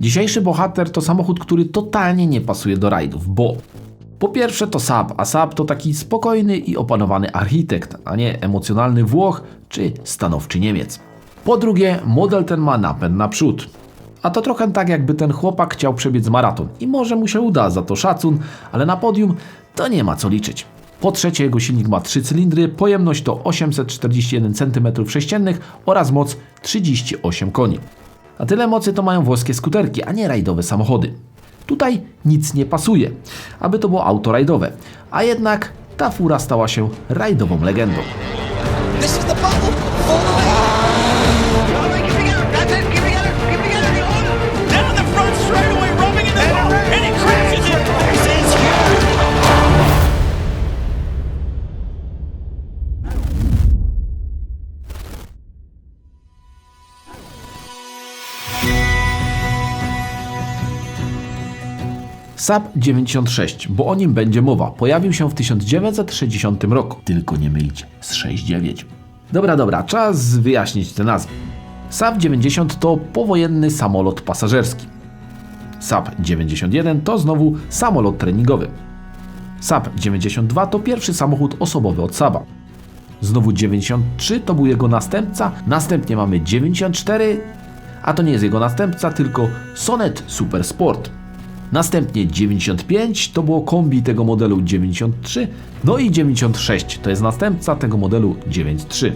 Dzisiejszy bohater to samochód, który totalnie nie pasuje do rajdów, bo po pierwsze to Saab, a Saab to taki spokojny i opanowany architekt, a nie emocjonalny Włoch czy stanowczy Niemiec. Po drugie, model ten ma napęd naprzód. A to trochę tak, jakby ten chłopak chciał przebiec maraton. I może mu się uda, za to szacun, ale na podium to nie ma co liczyć. Po trzecie, jego silnik ma 3 cylindry, pojemność to 841 cm3 oraz moc 38 koni. A tyle mocy to mają włoskie skuterki, a nie rajdowe samochody. Tutaj nic nie pasuje, aby to było auto rajdowe, a jednak ta fura stała się rajdową legendą. Saab 96, bo o nim będzie mowa, pojawił się w 1960 roku. Tylko nie mylić z 69. Dobra, dobra, czas wyjaśnić te nazwy. Saab 90 to powojenny samolot pasażerski. Saab 91 to znowu samolot treningowy. Saab 92 to pierwszy samochód osobowy od Saaba. Znowu 93 to był jego następca, następnie mamy 94, a to nie jest jego następca, tylko Sonet Super Sport. Następnie 95 to było kombi tego modelu 93, no i 96 to jest następca tego modelu 93.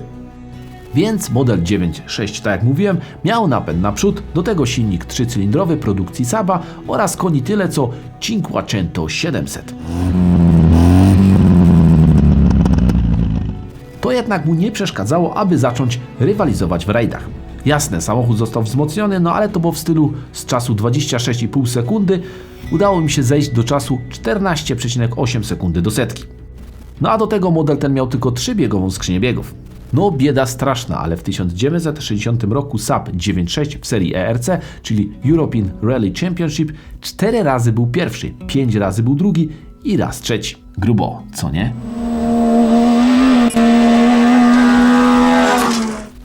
Więc model 9.6, tak jak mówiłem, miał napęd naprzód, do tego silnik trzycylindrowy produkcji Saba oraz koni tyle co Cinquecento 700. To jednak mu nie przeszkadzało, aby zacząć rywalizować w rajdach. Jasne, samochód został wzmocniony, no ale to było w stylu z czasu 26,5 sekundy. Udało mi się zejść do czasu 14,8 sekundy do setki. No a do tego model ten miał tylko trzybiegową skrzynię biegów. No bieda straszna, ale w 1960 roku Saab 9.6 w serii ERC, czyli European Rally Championship, cztery razy był pierwszy, pięć razy był drugi i raz trzeci. Grubo, co nie?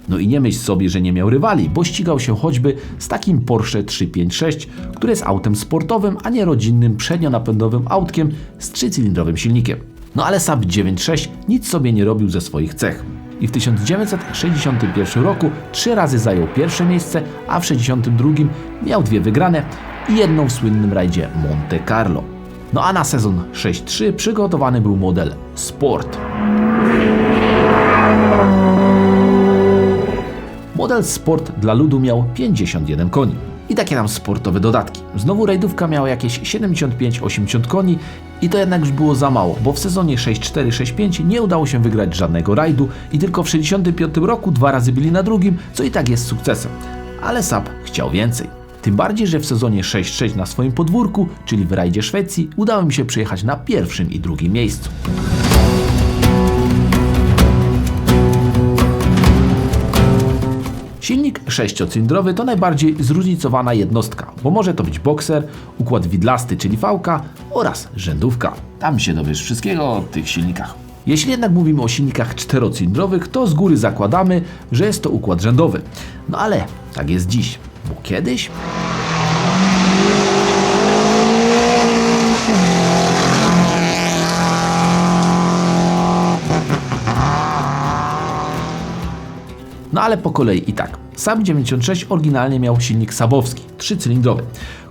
No i nie myśl sobie, że nie miał rywali, bo ścigał się choćby z takim Porsche 356, które jest autem sportowym, a nie rodzinnym przednionapędowym autkiem z trzycylindrowym silnikiem. No ale Saab 9.6 nic sobie nie robił ze swoich cech. I w 1961 roku trzy razy zajął pierwsze miejsce, a w 1962 miał dwie wygrane i jedną w słynnym rajdzie Monte Carlo. No a na sezon 6.3 przygotowany był model Sport. Model Sport dla ludu miał 51 koni. I takie tam sportowe dodatki. Znowu rajdówka miała jakieś 75-80 koni i to jednak już było za mało, bo w sezonie 6-4-6-5 nie udało się wygrać żadnego rajdu i tylko w 65 roku dwa razy byli na drugim, co i tak jest sukcesem. Ale Saab chciał więcej. Tym bardziej, że w sezonie 6-6 na swoim podwórku, czyli w rajdzie Szwecji, udało mi się przyjechać na pierwszym i drugim miejscu. Silnik sześciocylindrowy to najbardziej zróżnicowana jednostka, bo może to być bokser, układ widlasty, czyli fałka oraz rzędówka. Tam się dowiesz wszystkiego o tych silnikach. Jeśli jednak mówimy o silnikach czterocylindrowych, to z góry zakładamy, że jest to układ rzędowy. No ale tak jest dziś, bo kiedyś ale po kolei i tak. Sam 96 oryginalnie miał silnik sabowski, trzycylindrowy,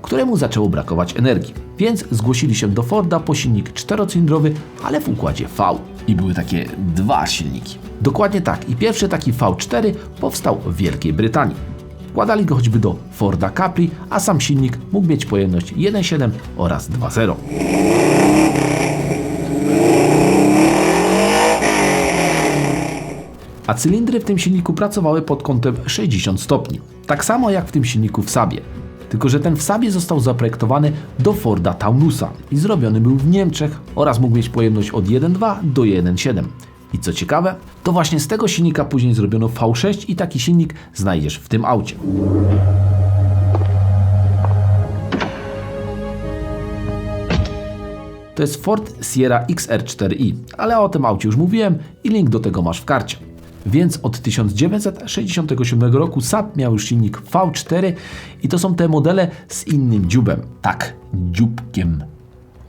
któremu zaczęło brakować energii, więc zgłosili się do Forda po silnik czterocylindrowy, ale w układzie V. I były takie dwa silniki. Dokładnie tak. I pierwszy taki V4 powstał w Wielkiej Brytanii. Wkładali go choćby do Forda Capri, a sam silnik mógł mieć pojemność 1.7 oraz 2.0. a cylindry w tym silniku pracowały pod kątem 60 stopni. Tak samo jak w tym silniku w Sabie. Tylko, że ten w Sabie został zaprojektowany do Forda Taunusa i zrobiony był w Niemczech oraz mógł mieć pojemność od 1.2 do 1.7. I co ciekawe, to właśnie z tego silnika później zrobiono V6 i taki silnik znajdziesz w tym aucie. To jest Ford Sierra XR4i, ale o tym aucie już mówiłem i link do tego masz w karcie. Więc od 1967 roku Saab miał już silnik V4 i to są te modele z innym dziubem. Tak, dzióbkiem.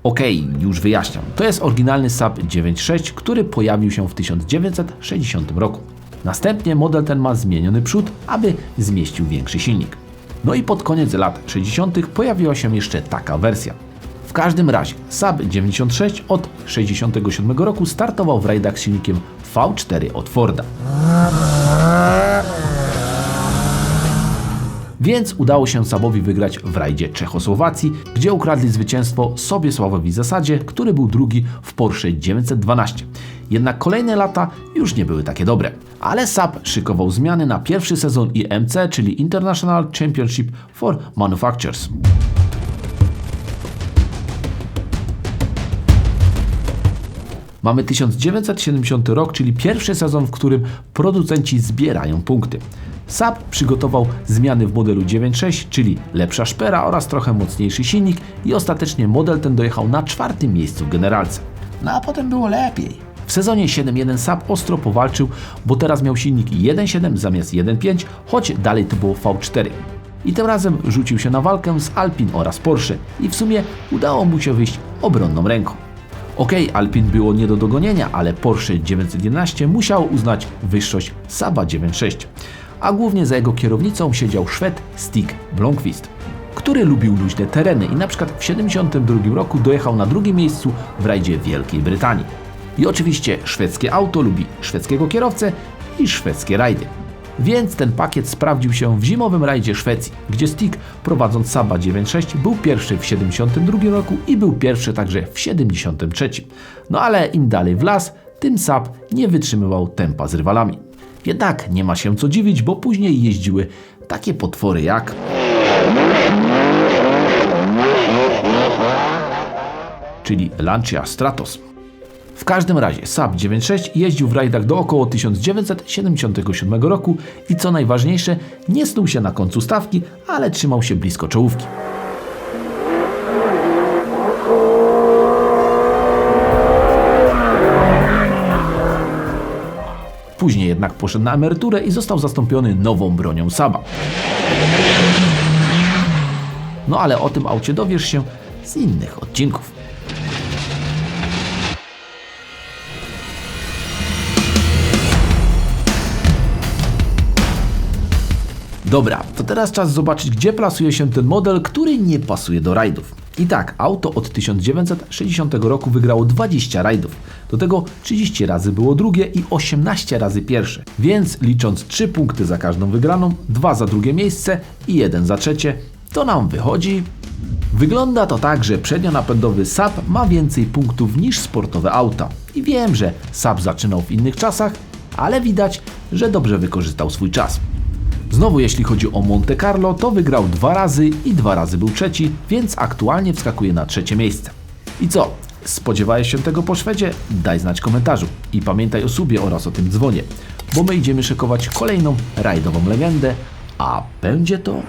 Okej, już wyjaśniam. To jest oryginalny Saab 9.6, który pojawił się w 1960 roku. Następnie model ten ma zmieniony przód, aby zmieścił większy silnik. No i pod koniec lat 60. pojawiła się jeszcze taka wersja. W każdym razie Saab 96 od 67 roku startował w rajdach z silnikiem V4 od Forda. Więc udało się Sabowi wygrać w rajdzie Czechosłowacji, gdzie ukradli zwycięstwo Sobiesławowi Zasadzie, który był drugi w Porsche 912. Jednak kolejne lata już nie były takie dobre. Ale Saab szykował zmiany na pierwszy sezon IMC, czyli International Championship for Manufacturers. Mamy 1970 rok, czyli pierwszy sezon, w którym producenci zbierają punkty. Saab przygotował zmiany w modelu 9.6, czyli lepsza szpera oraz trochę mocniejszy silnik i ostatecznie model ten dojechał na czwartym miejscu w generalce. No a potem było lepiej. W sezonie 7.1 Saab ostro powalczył, bo teraz miał silnik 1.7 zamiast 1.5, choć dalej to było V4. I tym razem rzucił się na walkę z Alpin oraz Porsche i w sumie udało mu się wyjść obronną ręką. Okej, Alpin było nie do dogonienia, ale Porsche 911 musiało uznać wyższość Saba 96, a głównie za jego kierownicą siedział Szwed Stig Blomqvist, który lubił luźne tereny i na przykład w 72 roku dojechał na drugim miejscu w rajdzie Wielkiej Brytanii. I oczywiście szwedzkie auto lubi szwedzkiego kierowcę i szwedzkie rajdy. Więc ten pakiet sprawdził się w zimowym rajdzie Szwecji, gdzie Stig prowadząc Saba 9.6 był pierwszy w 72 roku i był pierwszy także w 73. No ale im dalej w las, tym Sab nie wytrzymywał tempa z rywalami. Jednak nie ma się co dziwić, bo później jeździły takie potwory jak czyli Lancia Stratos. W każdym razie Saab 96 jeździł w rajdach do około 1977 roku i co najważniejsze, nie snuł się na końcu stawki, ale trzymał się blisko czołówki. Później jednak poszedł na emeryturę i został zastąpiony nową bronią Saba. No ale o tym aucie dowiesz się z innych odcinków. Dobra, to teraz czas zobaczyć, gdzie plasuje się ten model, który nie pasuje do rajdów. I tak, auto od 1960 roku wygrało 20 rajdów. Do tego 30 razy było drugie i 18 razy pierwsze. Więc licząc 3 punkty za każdą wygraną, 2 za drugie miejsce i 1 za trzecie, to nam wychodzi. Wygląda to tak, że przednionapędowy Saab ma więcej punktów niż sportowe auta. I wiem, że Saab zaczynał w innych czasach, ale widać, że dobrze wykorzystał swój czas. Znowu jeśli chodzi o Monte Carlo, to wygrał dwa razy i dwa razy był trzeci, więc aktualnie wskakuje na trzecie miejsce. I co? Spodziewałeś się tego po Szwedzie? Daj znać w komentarzu. I pamiętaj o subie oraz o tym dzwonie, bo my idziemy szykować kolejną rajdową legendę, a będzie to